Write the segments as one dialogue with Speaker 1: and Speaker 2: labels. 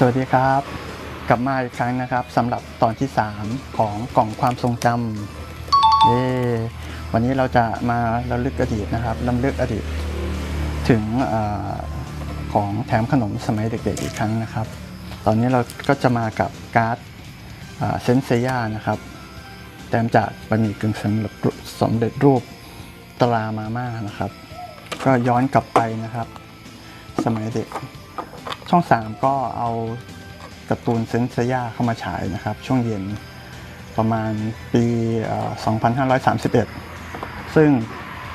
Speaker 1: สวัสดีครับ กลับมาอีกครั้งนะครับสำหรับตอนที่ 3 ของกล่องความทรงจำเย้วันนี้เราจะมาระลึกอดีตนะครับลำลึกอดีตถึงอของแถมขนมสมัยเด็กๆอีกครั้งนะครับ ตอนนี้เราก็จะมากับการ์ดเซนเซียนะครับแต้มจากบะหมี่กึ่งสำเร็จรูปสำเร็จรูปตรามาม่านะครับ ก็ย้อนกลับไปนะครับ สมัยเด็ก ช่อง 3 ก็เอาการ์ตูนเซนเซียเข้ามาฉายนะครับ ช่วงเย็นประมาณปี 2531 ซึ่ง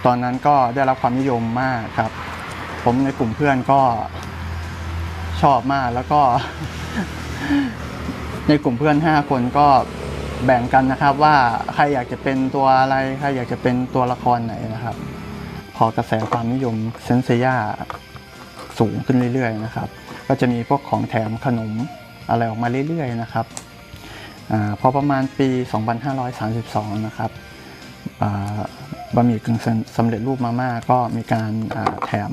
Speaker 1: ตอนนั้นก็ได้รับความนิยมมากครับ ผมในกลุ่มเพื่อนก็ชอบมากแล้วก็ ในกลุ่มเพื่อน 5 คนก็แบ่งกันนะครับว่าใครอยากจะเป็นตัวอะไร ใครอยากจะเป็นตัวละครไหนนะครับ พอกระแสความนิยมเซนเซียสูงขึ้นเรื่อยๆนะครับ ก็จะมีพวกของแถมขนมอะไรออกมาเรื่อยๆนะครับอพอประมาณปี 2532 นะครับอ่าบะหมี่กึ่งสำสำเร็จรูปมาม่าก็มีการแถม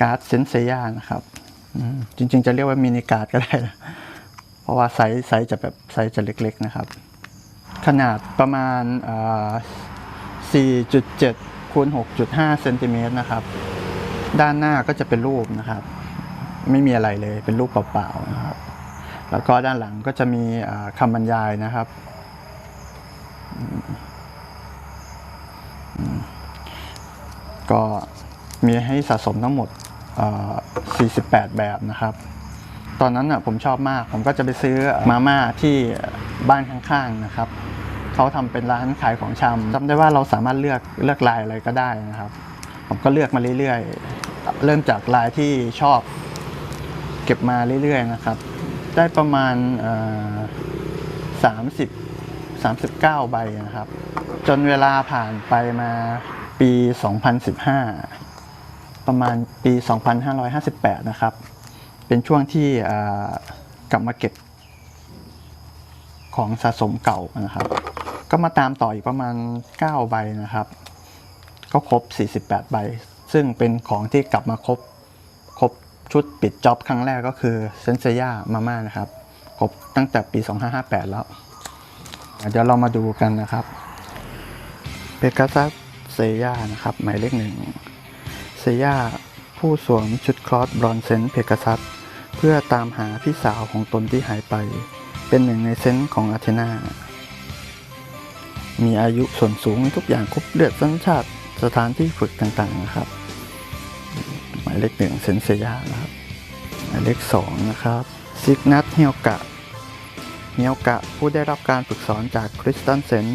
Speaker 1: การ์ดเซนเซียนะครับจริงๆ จะเรียกว่ามินิการ์ดก็ได้นะเพราะว่าไซส์ไซส์จะแบบไซส์จะเล็กๆนะครับ ขนาดประมาณอ่า4.7คูณ6.5เซนติเมตรนะครับ ด้านหน้าก็จะเป็นรูปนะครับ ไม่มีอะไรเลยเป็นรูปเปล่าๆนะครับ แล้วก็ด้านหลังก็จะมีคำบรรยายนะครับ ก็มีให้สะสมทั้งหมด 48 แบบนะครับ ตอนนั้นอะผมชอบมาก ผมก็จะไปซื้อมาม่าที่บ้านข้างๆนะครับ เขาทำเป็นร้านขายของชำจำได้ว่าเราสามารถเลือกเลือกลายอะไรก็ได้นะครับ ผมก็เลือกมาเรื่อยๆ เริ่มจากลายที่ชอบ ก็บมาเรื่อยๆนะครับ ได้ประมาณสามสิบสามสิบเก้าใบนะครับ จนเวลาผ่านไปมาปี2015ประมาณปี2558นะครับ เป็นช่วงที่กลับมาเก็บของสะสมเก่านะครับ ก็มาตามต่ออีกประมาณ 9 ใบนะครับ ก็ครบ 48 ใบ ซึ่งเป็นของที่กลับมาครบครบ ชุดปิดจ็อบครั้งแรกก็คือเซนเซียมาม่านะครับครบตั้งแต่ปี 2558 แล้ว เดี๋ยวเรามาดูกันนะครับเ e กาซัสเซียนะครับ หมายเลขหนึ่งเซียผู้สวมชุดคลอสบรอนเซนเพกาซัสเพื่อตามหาพี่สาวของตนที่หายไป เป็นหนึ่งในเซนต์ของอาเทนามีอายุส่วนสูงมีทุกอย่างครบเลือดสัญชาติสถานที่ฝึกต่างๆนะครับ หมายเลขหนึ่งเซนเซียนะครับหมายเลขสองนะครับซิกนัทเฮียวกะเฮียวกะผู้ได้รับการฝึกสอนจากคริสตันเซน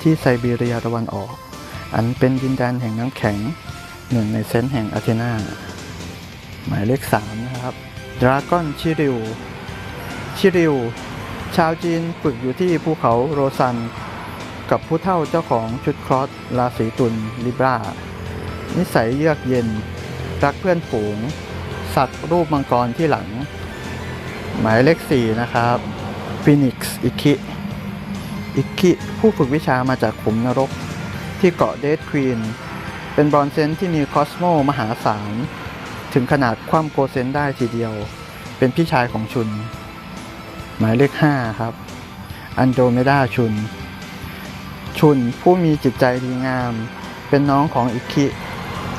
Speaker 1: ที่ไซบีเรียตะวันออก อันเป็นดินแดนแห่งน้ำแข็งหนึ่งในเซนแห่งอาเทนาหมายเลขสามนะครับดราก้อนชิริวชิริวชาวจีนฝึกอยู่ที่ภูเขาโรซัน กับผู้เฒ่าเจ้าของชุดคลอสราศีตุลลิบรานิสัยเยือกเย็น รักเพื่อนฝูง สัตว์รูปมังกรที่หลัง หมายเลขสี่นะครับฟินิกซ์อิคิอิคิผู้ฝึกวิชามาจากขุมนรก ที่เกาะเดดควีน เป็นบรอนเซนที่มีคอสโมมหาศาล ถึงขนาดคว่ำโกเซนได้ทีเดียว เป็นพี่ชายของชุน หมายเลขห้าครับ อันโดเมดาชุน ชุนผู้มีจิตใจดีงาม เป็นน้องของอิคิ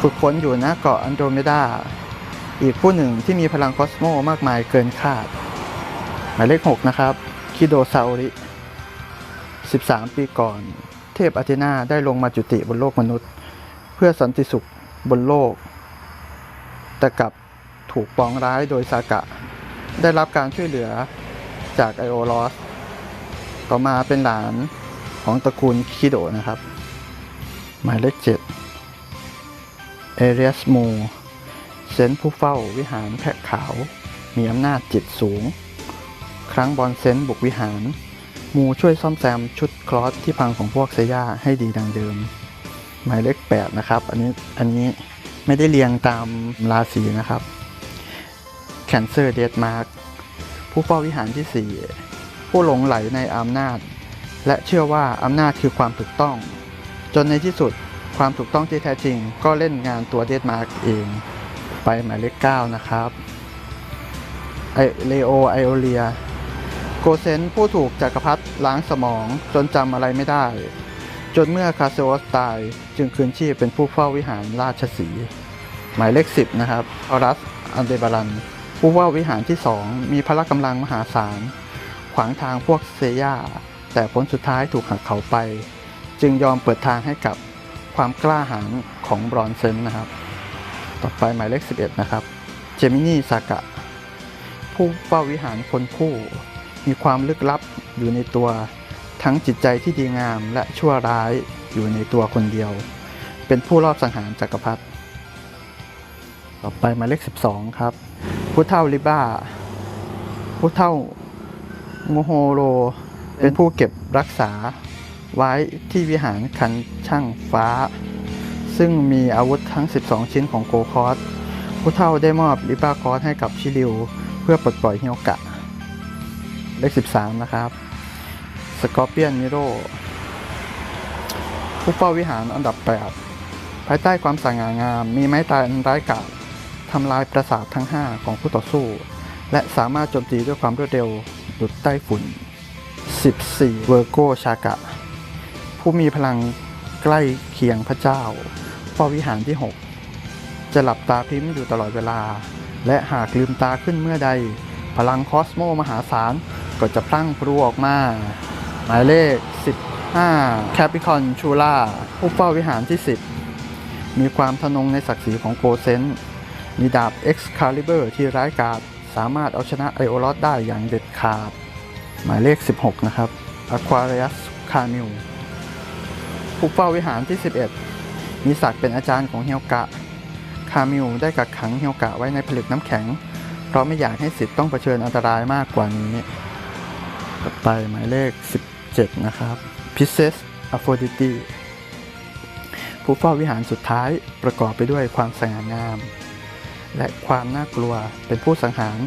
Speaker 1: ฝึกฝนอยู่ณเกาะอันโดเมดา อีกผู้หนึ่งที่มีพลังคอสโมมากมายเกินคาด หมายเลข 6 นะครับ คิโดซาโอริ 13 ปีก่อน เทพอาเทนาได้ลงมาจุติบนโลกมนุษย์ เพื่อสันติสุขบนโลก แต่กลับถูกปองร้ายโดยซากะ ได้รับการช่วยเหลือจากไอโอลอสต่อมาเป็นหลานของตระกูลคิโดนะครับ หมายเลข 7 เอเรียสมูเซนผู้เฝ้าวิหารแพะขาว มีอำนาจจิตสูง ครั้งบอลเซนบุกวิหาร มูช่วยซ่อมแซมชุดคลอสที่พังของพวกเซย่าให้ดีดังเดิม หมายเลข8นะครับ อันนี้อันนี้ไม่ได้เรียงตามราศีนะครับแคนเซอร์เดดมาร์กผู้เฝ้าวิหารที่ 4 ผู้หลงไหลในอำนาจ และเชื่อว่าอำนาจคือความถูกต้อง จนในที่สุด ความถูกต้องที่แท้จริง ก็เล่นงานตัวเดดมาร์กเอง ไปหมายเลข9นะครับไอเลโอไอโอเลีย โกเซนผู้ถูกจักรพรรดิล้างสมองจนจำอะไรไม่ได้ จนเมื่อคาเซโอสตายจึงคืนชีพเป็นผู้เฝ้าวิหารราชสี หมายเลข 10 นะครับออรัสอันเดบารัน ผู้เฝ้าวิหารที่2มีพละกำลังมหาศาล ขวางทางพวกเซย่า แต่ผลสุดท้ายถูกหักเขาไป จึงยอมเปิดทางให้กับ ความกล้าหาญของบรอนเซนนะครับ ต่อไปหมายเลข 11 นะครับ เจมินีซากะ ผู้เฝ้าวิหารคนคู่มีความลึกลับอยู่ในตัวทั้งจิตใจที่ดีงามและชั่วร้ายอยู่ในตัวคนเดียว เป็นผู้รอบสังหารจักรพรรดิต่อไปหมายเลข 12 ครับ ผู้เท่าลิบ้า ผู้เท่าโงโฮโร เป็นผู้เก็บรักษา ไว้ที่วิหารคันช่างฟ้า ซึ่งมีอาวุธทั้ง 12 ชิ้นของโกคอสผู้เท่าได้มอบลิบ้าคอสให้กับชิริว เพื่อปลดปล่อยเฮียวกะ เลข 13 นะครับสกอร์เปียนมิโรผู้เฝ้าวิหารอันดับ 8 ภายใต้ความสง่างาม มีไม้ตายอันร้ายกาจทำลายประสาททั้ง 5 ของผู้ต่อสู้ และสามารถโจมตีด้วยความรวดเร็วดุดใต้ฝุ่น 14 เวอร์โกชากะ ผู้มีพลังใกล้เคียงพระเจ้าเฝ้าวิหารที่ 6 จะหลับตาพริ้มอยู่ตลอดเวลา และหากลืมตาขึ้นเมื่อใด พลังคอสโมมหาศาลก็จะพลั่งพลูออกมา หมายเลข 15 แคปิคอนชูล่าผู้เฝ้าวิหารที่ 10 มีความทะนงในศักดิ์ศรีของโกเซนมีดาบ Excalibur ที่ร้ายกาจสามารถเอาชนะไอโอรอสได้อย่างเด็ดขาด หมายเลข 16 นะครับ Aquarius c a m i l ผู้เฝ้าวิหารที่ 11 มีศักดิ์เป็นอาจารย์ของเฮียวกะ คามิลได้กักขังเฮียวกะไว้ในผลึกน้ำแข็ง เพราะไม่อยากให้สิทธิ์ต้องเผชิญอันตรายมากกว่านี้ต่อไปหมายเลข 17 นะครับ Pisces Aphrodite ผู้เฝ้าวิหารสุดท้ายประกอบไปด้วยความสง่างาม และความน่ากลัวเป็นผู้สังหาร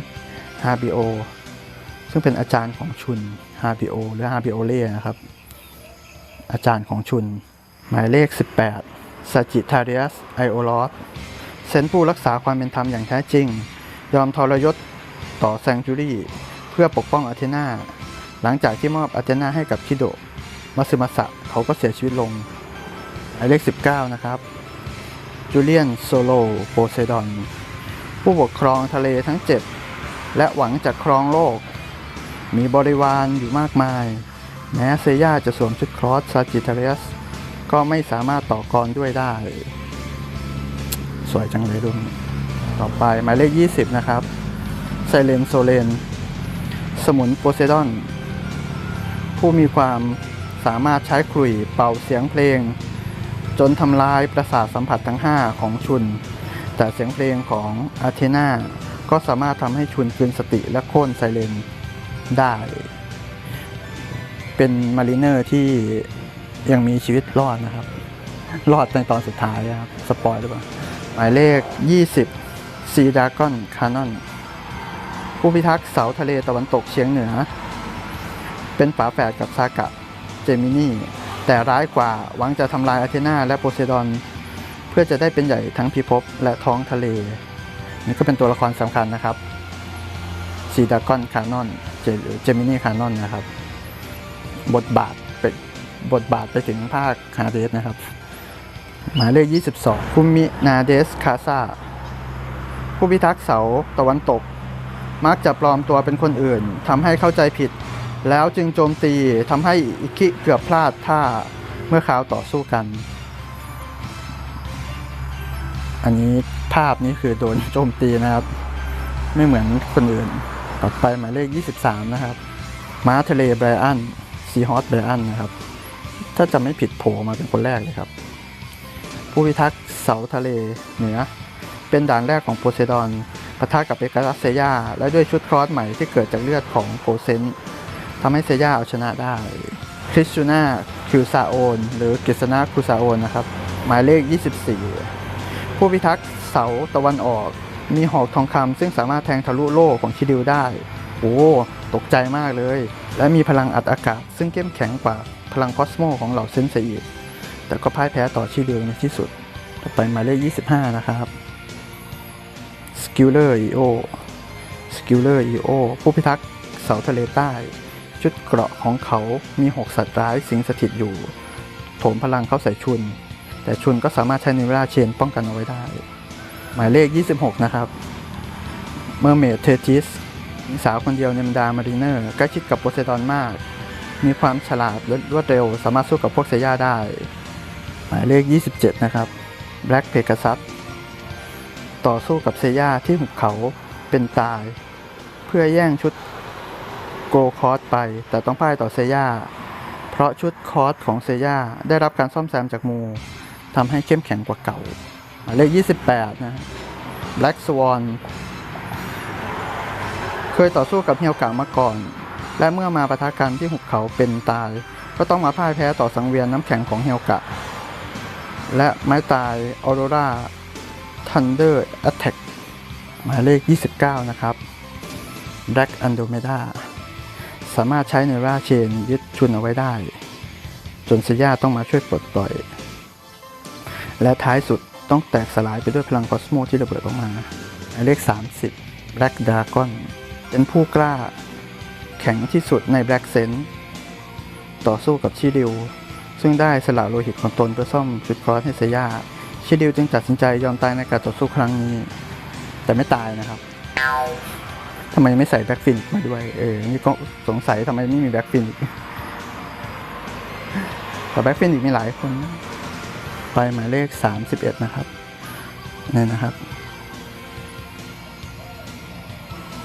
Speaker 1: ฮาบิโอซึ่งเป็นอาจารย์ของชุนฮาบิโอหรือฮาบิโอเล่นะครับ อาจารย์ของชุน หมายเลข 18 Sagittarius Iolot เซนผู้รักษาความเป็นธรรมอย่างแท้จริง ยอมทรยศต่อแซงจูรี่เพื่อปกป้องอาเทนาหลังจากที่มอบอาเทนาให้กับคิโดมาซึมาสะเขาก็เสียชีวิตลงหมายเลข 19 นะครับจูเลียนโซโลโพเซดอนผู้ปกครองทะเลทั้ง7และหวังจะครองโลก มีบริวารอยู่มากมาย แม้เซย่าจะสวมชุดครอสซาจิตาเรียสก็ไม่สามารถต่อกรด้วยได้ สวยจังเลยรุ่นนี้ต่อไปหมายเลข 20 นะครับไซเลนโซเลน สมุนโพเซดอน ผู้มีความสามารถใช้ขลุ่ยเป่าเสียงเพลง จนทำลายประสาทสัมผัสทั้ง 5 ของชุน แต่เสียงเพลงของอาเทนาก็สามารถทำให้ชุนคืนสติและโค่นไซเลนได้ เป็นมารีเนอร์ที่ยังมีชีวิตรอดนะครับ รอดในตอนสุดท้ายนะครับ สปอยหรือเปล่า หมายเลข 20ซีดากอนคานอนผู้พิทักษ์เสาทะเลตะวันตกเฉียงเหนือ เป็นฝาแฝดกับซากะเจมินีแต่ร้ายกว่าหวังจะทำลายอาเทนาและโพไซดอน เพื่อจะได้เป็นใหญ่ทั้งพิภพและท้องทะเล นี่ก็เป็นตัวละครสำคัญนะครับซีดากอนคานอนเจมินีคานอนนะครับ บทบาทเป็นบทบาทไปถึงภาคฮาเดสนะครับ หมายเลข 22 คุมินาเดสคาซาผู้พิทักษ์เสาตะวันตก มักจะปลอมตัวเป็นคนอื่นทำให้เข้าใจผิด แล้วจึงโจมตีทำให้อิคิเกือบพลาดท่าเมื่อคราวต่อสู้กัน อันนี้ภาพนี้คือโดนโจมตีนะครับ ไม่เหมือนคนอื่น ต่อไปหมายเลข 23 นะครับม้าทะเลไบรอัน ซีฮอสไบรอันนะครับ ถ้าจะไม่ผิดโผล่มาเป็นคนแรกเลยครับ ผู้พิทักษ์เสาทะเลเหนือ เป็นด่านแรกของโพไซดอนปะทะกับเอกลัสเซย่าและด้วยชุดครอสใหม่ที่เกิดจากเลือดของโกเซนทำให้เซย่าเอาชนะได้คริสตูนาคิวซาโอน หรือกิษณาคูซาโอนนะครับ หมายเลข 24 ผู้พิทักษ์เสาตะวันออก มีหอกทองคำซึ่งสามารถแทงทะลุโล่ของชิดิวได้ โอ้ตกใจมากเลย และมีพลังอัดอากาศ ซึ่งเข้มแข็งกว่าพลังคอสโมของเหล่าเซนเซอีกแต่ก็พ่ายแพ้ต่อชิดิวในที่สุดต่อไปหมายเลข 25 นะครับสกิลเลอร์อีโอสกิลเลอร์อีโอผู้พิทักษ์เสาทะเลใต้ ชุดเกราะของเขามี 6 สัตว์ร้ายสิงสถิตอยู่ โถมพลังเข้าใส่ชุน แต่ชุนก็สามารถใช้ในเวลาเชนป้องกันเอาไว้ได้ หมายเลข 26 นะครับเมอร์เมดเทติส หญิงสาวคนเดียวในบรรดามารีเนอร์ใกล้ชิดกับโพไซดอนมาก มีความฉลาดและรวดเร็ว สามารถสู้กับพวกเซย่าได้ หมายเลข 27 นะครับ Black Pegasus ต่อสู้กับเซย่าที่หุบเขาเป็นตาย เพื่อแย่งชุดโกคอสไป แต่ต้องพ่ายต่อเซย่าเพราะชุดคอสของเซย่าได้รับการซ่อมแซมจากมูทำให้เข้มแข็งกว่าเก่า หมายเลข 28 นะ Black Swan ยต่อสู้กับเฮียวกะมาก่อน และเมื่อมาปะทะกันที่หุบเขาเป็นตาย ก็ต้องมาพ่ายแพ้ต่อสังเวียนน้ำแข็งของเฮียวกะ และไม้ตายออโรรา Thunder Attack หมายเลข 29 นะครับ Black Andromeda สามารถใช้ในราเชนยึดชุนเอาไว้ได้ จนเซย่าต้องมาช่วยปลดปล่อย และท้ายสุดต้องแตกสลายไปด้วยพลังคอสโมที่ระเบิดออกมาหมายเลข 30 Black Dragon เป็นผู้กล้า แข็งที่สุดใน Black Sense ต่อสู้กับชิริว ซึ่งได้สละโลหิตของตนเพื่อซ่อมชุดครอสให้เซย่าชิริวจึงตัดสินใจยอมตายในการต่อสู้ครั้งนี้ แต่ไม่ตายนะครับทำไมไม่ใส่แบ็กฟินมาด้วยเออนี่ก็สงสัยทำไมไม่มีแบ็กฟินแต่แบ็กฟินอีกมีหลายคนไปหมายเลข 31 นะครับนี่นะครับ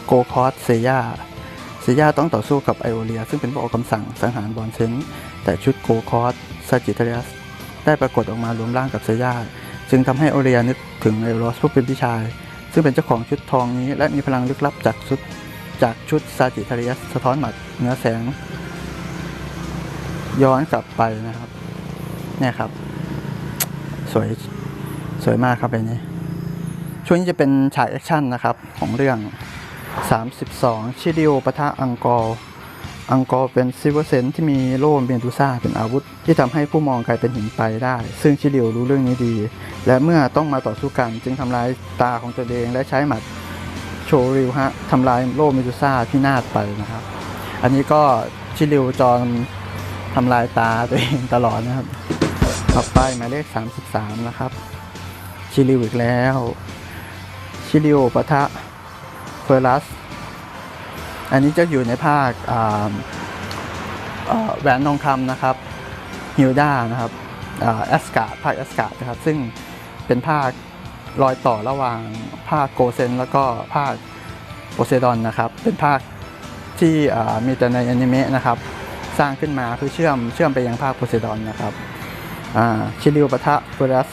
Speaker 1: โกคอสเซย่าเซย่าต้องต่อสู้กับไอโอเลีย ซึ่งเป็นผู้ออกคำสั่งสังหารบอลเซนแต่ชุดโกคอสซาจิเทเรียสได้ปรากฏออกมารวมร่างกับเซย่าจึงทำให้โอเลียนึกถึงไอโรสผู้เป็นพี่ชาย ซึ่งเป็นเจ้าของชุดทองนี้ และมีพลังลึกลับจากชุดจากชุดซาจิเทเรียสสะท้อนหมัดเนื้อแสง ย้อนกลับไปนะครับ เนี่ยครับ สวยสวยมากครับเป็นนี้ช่วงนี้จะเป็นฉากแอคชั่นนะครับของเรื่อง 32 ชิดิโอปะทะอังกอร์อังกอร์เป็นซิวเซนที่มีโล่เมดูซ่าเป็นอาวุธ ที่ทำให้ผู้มองกลายเป็นหินไปได้ ซึ่งชิดิโอรู้เรื่องนี้ดี และเมื่อต้องมาต่อสู้กันจึงทำลายตาของตัวเองและใช้หมัดโชริวฮะทำลายโล่เมดูซ่าที่นาดไปนะครับ อันนี้ก็ชิริวจอมทำลายตาตัวเองตลอดนะครับต่อไปหมายเลข 33 นะครับ ชิริวอีกแล้ว ชิริวปะทะ เฟอรัส อันนี้จะอยู่ในภาคแหวนทองคำนะครับฮิลดานะครับแอสการ์ดภาคแอสการ์ดนะครับซึ่งเป็นภาครอยต่อระหว่างภาคโกเซนแล้วก็ภาคโพเซดอนนะครับ เป็นภาคที่มีแต่ในอนิเมะนะครับ สร้างขึ้นมาเพื่อเชื่อมเชื่อมไปยังภาคโพเซดอนนะครับอ่าชิริวปะทะเฟอรัส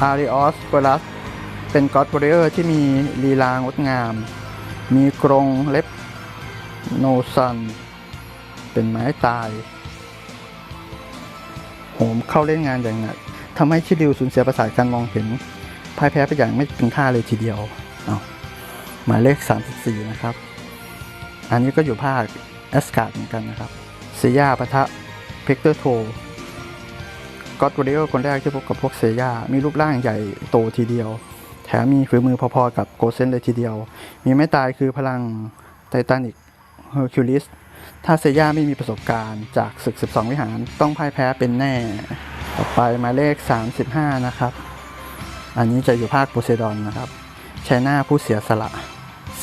Speaker 1: อาริออสเฟอรัส เป็นก็อด w ว r ริเออร์ที่มีลีลางดงาม มีกรงเล็บโนซัน เป็นไม้ตายโหมเข้าเล่นงานอย่างหนักทำให้ชิดิวสูญเสียประสาทการมองเห็นพ่ายแพ้ไปอย่างไม่เป็นท่าเลยทีเดียวเอาหมายเลข 34 นะครับ อันนี้ก็อยู่ภาคแอสการ์ดเหมือนกันนะครับเซย่าปะทะเพกเตอร์โทก็อดว r ริเออร์คนแรกที่พบกับพวกเซย่ามีรูปร่างใหญ่โตทีเดียว แถมมีฝีมือพอๆกับโกเซนเลยทีเดียว มีไม่ตายคือพลังไททานิกเฮอร์คิวลิสถ้าเซย่าไม่มีประสบการณ์จากศึก 12 วิหารต้องพ่ายแพ้เป็นแน่ ต่อไปหมายเลข 35 นะครับ อันนี้จะอยู่ภาคโพเซดอนนะครับชหน้าผู้เสียสละ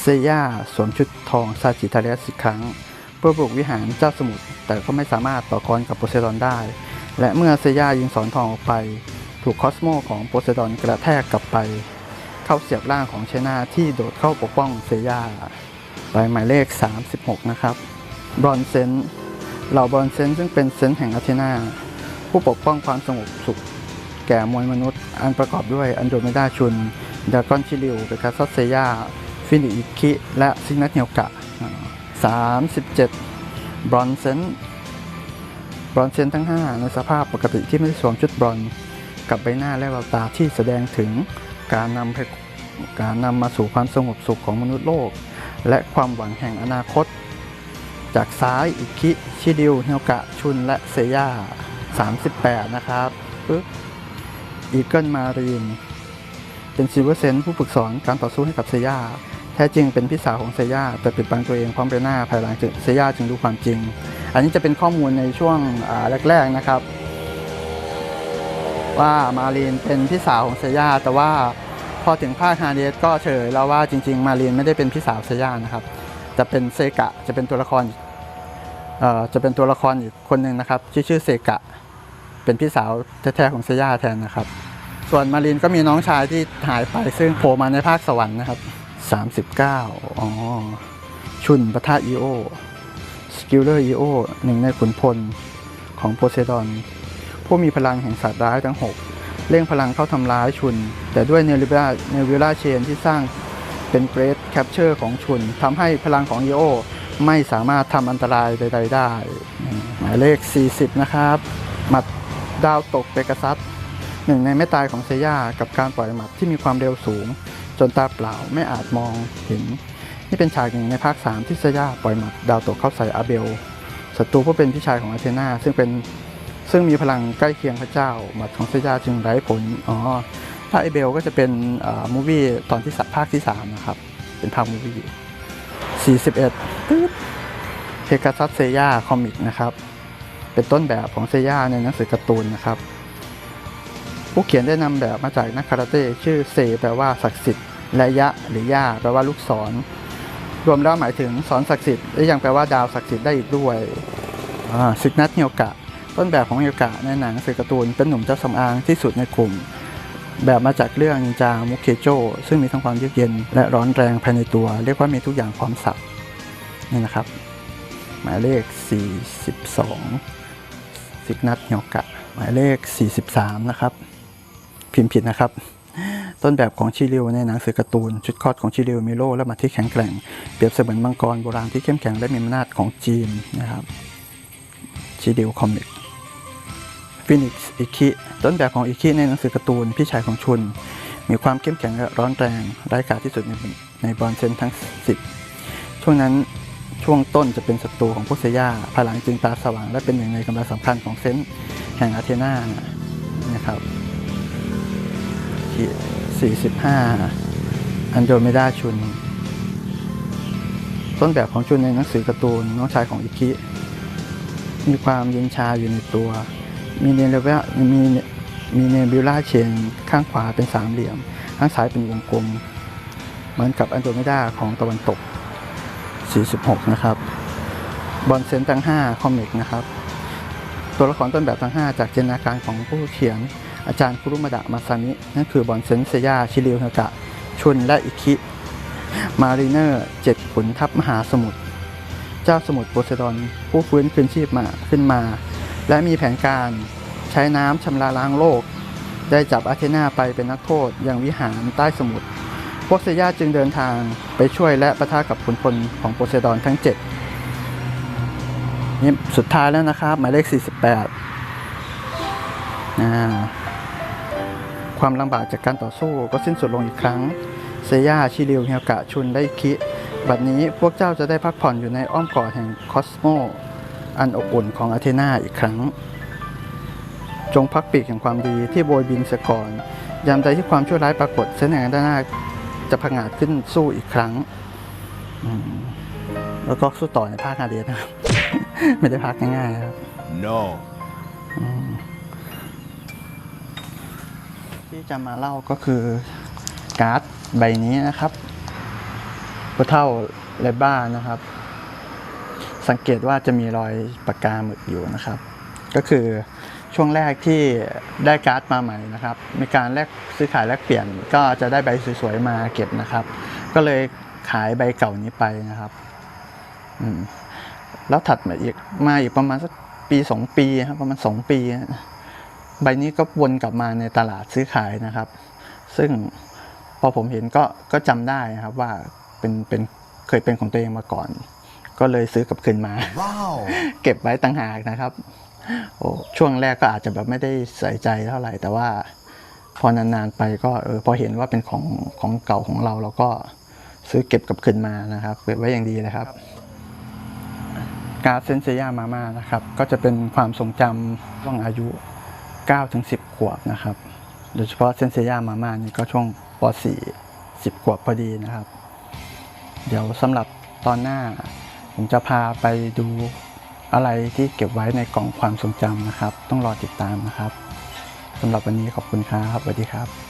Speaker 1: เซย่าสวมชุดทองซาจิทาเรสอีกครั้ง เพื่อบุกวิหารเจ้าสมุทรแต่ก็ไม่สามารถต่อกรกับโพเซดอนได้ และเมื่อเซย่ายิงสอนทองออกไป ถูกคอสโมของโพเซดอนกระแทกกลับไป เข้าเสียบร่างของเชนาที่โดดเข้าปกป้องเซย่าไปหมายเลข 36 นะครับบรอนเซนเหล่าบรอนเซนซึ่งเป็นเซนแห่งอาเทนา ผู้ปกป้องความสงบสุข แก่มวลมนุษย์ อันประกอบด้วยอันโดเมดาชุนดากอนชิลิวเบคาซัสเซยาฟินิอิคิ และซิงนัทเนียวกะ 37 บรอนเซนบรอนเซนทั้ง 5 ในสภาพปกติที่ไม่ได้สวมชุดบรอน กับใบหน้าและแววตาที่แสดงถึง การนำไปการนำมาสู่ความสงบสุขของมนุษย์โลก และความหวังแห่งอนาคต จากซ้ายอิคิชิดิวเฮียวกะชุนและเซย่า38 นะครับปึ๊บอีเกิลมารีนเป็นซิลเวอร์เซนผู้ฝึกสอนการต่อสู้ให้กับเซย่าแท้จริงเป็นพี่สาวของเซย่าแต่ปิดบังตัวเองพร้อมไปหน้าภายหลังจึงเซย่าจึงรู้ความจริง อันนี้จะเป็นข้อมูลในช่วงแรก ๆนะครับ ว่ามารีนเป็นพี่สาวของเซย่าแต่ว่า พอถึงภาคฮาเดสก็เฉยแล้วว่าจริง ๆ มารีนไม่ได้เป็นพี่สาวเซย่านะครับจะเป็นเซกะจะเป็นตัวละครเอ่อจะเป็นตัวละครอีกคนหนึ่งนะครับที่ชื่อเซกะ เป็นพี่สาวแท้ๆของเซย่าแทนนะครับ ส่วนมารินก็มีน้องชายที่หายไปซึ่งโผล่มาในภาคสวรรค์นะครับ 39อ๋อชุนปะทะอีโอสกิลเลอร์อีโอหนึ่งในขุนพลของโพไซดอนผู้มีพลังแห่งสัตว์ร้ายทั้ง 6 เร่งพลังเข้าทำร้ายชุน แต่ด้วยเนวิลาเนวิลาเชนที่สร้างเป็นเกรดแคปเจอร์ของชุนทำให้พลังของอีโอไม่สามารถทำอันตรายใดๆได้ หมายเลข 40 นะครับ หมัดดาวตกเปกัสซัสหนึ่งในไม่ตายของเซย่ากับการปล่อยหมัดที่มีความเร็วสูง จนตาเปล่าไม่อาจมองเห็น นี่เป็นฉากหนึ่งในภาค 3 ที่เซย่าปล่อยหมัดดาวตกเข้าใส่อาเบลศัตรูผู้เป็นพี่ชายของอาเทนาซึ่งเป็นซึ่งมีพลังใกล้เคียงพระเจ้าหมัดของเซย่าจึงไร้ผลอ๋อ ถ้าอเบลก็จะเป็นมูวี่ตอนที่สัภาคที่3นะครับ เป็นภาคมูวี่41ปึ๊บเพกาซัสเซย่าคอมิกนะครับ เป็นต้นแบบของเซย่าในหนังสือการ์ตูนนะครับ ผู้เขียนได้นำแบบมาจากนักคาราเต้ชื่อเซแปลว่าศักดิ์สิทธิ์และยะหรือย่าแปลว่าลูกศร รวมแล้วหมายถึงสอนศักดิ์สิทธิ์และยังแปลว่าดาวศักดิ์สิทธิ์ได้อีกด้วยซิกนัทเฮียวกะ ต้นแบบของเฮียวกะในหนังสือการ์ตูนเป็นหนุ่มเจ้าสำอางที่สุดในกลุ่ม แบบมาจากเรื่องจามุกเคโจซึ่งมีทั้งความเยือกเย็น และร้อนแรงภายในตัว เรียกว่ามีทุกอย่างพร้อมสับนี่นะครับ หมายเลข 42ซิกนัทเฮียกะ หมายเลข 43 นะครับ พิมพ์ผิดนะครับ ต้นแบบของชิริวในหนังสือการ์ตูน ชุดคลอดของชิริวมีโลและมัดที่แข็งแกร่ง เปรียบเสมือนมังกรโบราณที่เข้มแข็งและมีอำนาจของจีนนะครับชิริวคอมิก ฟินิกซ์อิคิต้นแบบของอิคิในหนังสือการ์ตูนพี่ชายของชุน มีความเข้มแข็งและร้อนแรงร้ายกาจที่สุดในในบอลเซนทั้ง 10 ช่วงนั้นช่วงต้นจะเป็นศัตรูของพวกเซย่าภายหลังจึงตาสว่างและเป็นหนึ่งในกำลังสำคัญของเซนแห่งอาเทนานะครับ45 อันโดเมดาชุน ต้นแบบของชุนในหนังสือการ์ตูนน้องชายของอิคิมีความเย็นชาอยู่ในตัว มีเนเลเวลมีมีเนบิวลาเชนข้างขวาเป็นสามเหลี่ยม ข้างซ้ายเป็นวงกลม เหมือนกับอันโดเมดาของตะวันตก 46 นะครับ บอลเซนทั้ง5คอมิกนะครับ ตัวละครต้นแบบทั้ง 5 จากจินตนาการของผู้เขียนอาจารย์คุรุมาดะมาซามินั่นคือบอนเซนเซย่าชิริวเฮกะ ชุนและอิคิมารีเนอร์เจ็ดขุนทัพมหาสมุทร เจ้าสมุทรโพไซดอนผู้ฟื้นคืนชีพมาขึ้นมา และมีแผนการใช้น้ำชำระล้างโลก ได้จับอาเทนาไปเป็นนักโทษอยังวิหารใต้สมุทรพวกเซยาจึงเดินทางไปช่วยและประทะกับขุนพลของโพไซดอนทั้ง 7 นี่สุดท้ายแล้วนะครับหมายเลข 48อ่าความลำบากจากการต่อสู้ก็สิ้นสุดลงอีกครั้ง เซยาชิริวเฮียกะชุนและอิคิ บัดนี้พวกเจ้าจะได้พักผ่อนอยู่ในอ้อมกอดแห่งคอสโม อันอบอุ่นของอาเทนาอีกครั้ง จงพักปีกแห่งความดีที่โบยบินเสียก่อน ยามใดที่ความชั่วร้ายปรากฏเส้นแห่งด้านหน้าจะผงาดขึ้นสู้อีกครั้งอืมแล้วก็สู้ต่อในภาคอาเดียนะครับ ไม่ได้พักง่ายๆนะครับ
Speaker 2: No.
Speaker 1: ที่จะมาเล่าก็คือการ์ดใบนี้นะครับผู้เท่าเลบ้านะครับ สังเกตว่าจะมีรอยปากกาหมึกอยู่นะครับ ก็คือช่วงแรกที่ได้การ์ดมาใหม่นะครับ มีการแลกซื้อขายแลกเปลี่ยนก็จะได้ใบสวยๆมาเก็บนะครับ ก็เลยขายใบเก่านี้ไปนะครับอืมแล้วถัดมาอีกมาอีกประมาณสักปีสองปีครับประมาณสองปี ใบนี้ก็วนกลับมาในตลาดซื้อขายนะครับ ซึ่งพอผมเห็นก็ก็จำได้นะครับว่าเป็นเป็นเคยเป็นของตัวเองมาก่อน ก็เลยซื้อกลับคืนมา
Speaker 2: Wow.
Speaker 1: เก็บไว้ต่างหากนะครับโอ้ช่วงแรกก็อาจจะแบบไม่ได้ใส่ใจเท่าไหร่ แต่ว่าพอนานๆไปก็เออพอเห็นว่าเป็นของของเก่าของเราเราก็ซื้อเก็บกลับคืนมานะครับเก็บไว้อย่างดีเลยครับ การ์ดเซนเซียมาม่านะครับ ก็จะเป็นความทรงจำช่วงอายุ9ถึง10 ขวบนะครับ โดยเฉพาะเซนเซียมาม่านี่ก็ช่วงป .4 10 ขวบพอดีนะครับ เดี๋ยวสำหรับตอนหน้า ผมจะพาไปดูอะไรที่เก็บไว้ในกล่องความทรงจำนะครับ ต้องรอติดตามนะครับสำหรับวันนี้ขอบคุณครับสวัสดีครับ